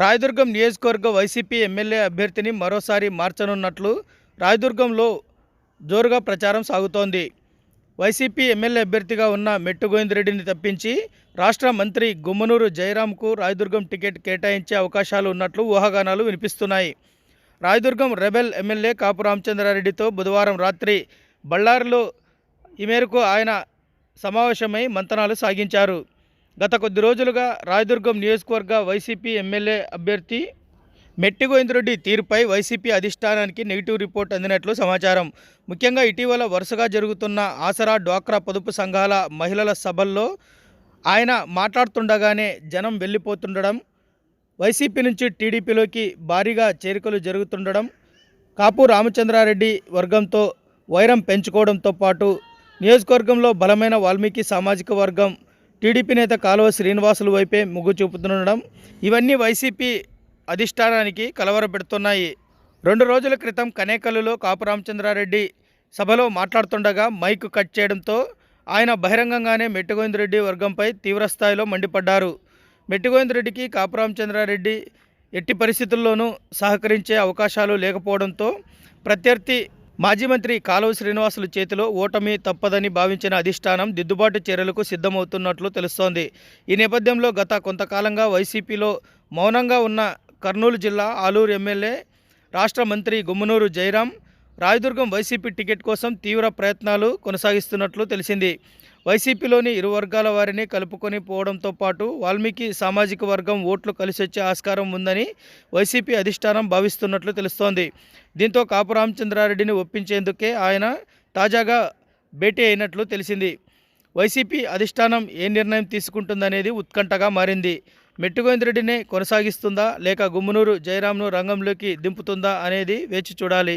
రాయదుర్గం నియోజకవర్గ YCP MLA అభ్యర్థిని మరోసారి మార్చనున్నట్లు రాయదుర్గంలో జోరుగా ప్రచారం సాగుతోంది. వైసీపీ ఎమ్మెల్యే అభ్యర్థిగా ఉన్న మెట్టుగోవిందరెడ్డిని తప్పించి రాష్ట్ర మంత్రి గుమ్మనూరు జయరాంకు రాయదుర్గం టికెట్ కేటాయించే అవకాశాలు ఉన్నట్లు ఊహాగానాలు వినిపిస్తున్నాయి. రాయదుర్గం రెబెల్ ఎమ్మెల్యే కాపు రామచంద్రారెడ్డితో బుధవారం రాత్రి బళ్ళారిలో ఈ మేరకు ఆయన సమావేశమై మంతనాలు సాగించారు. గత కొద్ది రోజులుగా రాయదుర్గం నియోజకవర్గ వైసీపీ ఎమ్మెల్యే అభ్యర్థి మెట్టిగోవిందరెడ్డి తీరుపై వైసీపీ అధిష్టానానికి నెగిటివ్ రిపోర్ట్ అందినట్లు సమాచారం. ముఖ్యంగా ఇటీవల వరుసగా జరుగుతున్న ఆసరా డ్వాక్రా పొదుపు సంఘాల మహిళల సభల్లో ఆయన మాట్లాడుతుండగానే జనం వెళ్ళిపోతుండడం వైసీపీ నుంచి టీడీపీలోకి భారీగా చేరికలు జరుగుతుండడం కాపు రామచంద్రారెడ్డి వర్గంతో వైరం పెంచుకోవడంతో పాటు నియోజకవర్గంలో బలమైన వాల్మీకి సామాజిక వర్గం టీడీపీ నేత కాలువ శ్రీనివాసులు వైపే మొగ్గు చూపుతుండడం ఇవన్నీ వైసీపీ అధిష్టానానికి కలవరపెడుతున్నాయి. రెండు రోజుల క్రితం కనేకల్లులో కాపు రామచంద్రారెడ్డి సభలో మాట్లాడుతుండగా మైక్ కట్ చేయడంతో ఆయన బహిరంగంగానే మెట్టుగోవిందరెడ్డి వర్గంపై తీవ్రస్థాయిలో మండిపడ్డారు. మెట్టుగోవిందరెడ్డికి కాపు రామచంద్రారెడ్డి ఎట్టి పరిస్థితుల్లోనూ సహకరించే అవకాశాలు లేకపోవడంతో ప్రత్యర్థి మాజీ మంత్రి కాలువ శ్రీనివాసులు చేతిలో ఓటమి తప్పదని భావించిన అధిష్టానం దిద్దుబాటు చర్యలకు సిద్ధమవుతున్నట్లు తెలుస్తోంది. ఈ నేపథ్యంలో గత కొంతకాలంగా వైసీపీలో మౌనంగా ఉన్న కర్నూలు జిల్లా ఆలూరు ఎమ్మెల్యే రాష్ట్ర మంత్రి గుమ్మనూరు జయరాం రాయదుర్గం వైసీపీ టికెట్ కోసం తీవ్ర ప్రయత్నాలు కొనసాగిస్తున్నట్లు తెలిసింది. వైసీపీలోని ఇరు వర్గాల వారిని కలుపుకొని పోవడంతో పాటు వాల్మీకి సామాజిక వర్గం ఓట్లు కలిసొచ్చే ఆస్కారం ఉందని వైసీపీ అధిష్టానం భావిస్తున్నట్లు తెలుస్తోంది. దీంతో కాపు రామచంద్రారెడ్డిని ఒప్పించేందుకే ఆయన తాజాగా భేటీ అయినట్లు తెలిసింది. వైసీపీ అధిష్టానం ఏ నిర్ణయం తీసుకుంటుందనేది ఉత్కంఠగా మారింది. మెట్టుగోవిందరెడ్డినే కొనసాగిస్తుందా లేక గుమ్మనూరు జయరాంను రంగంలోకి దింపుతుందా అనేది వేచి చూడాలి.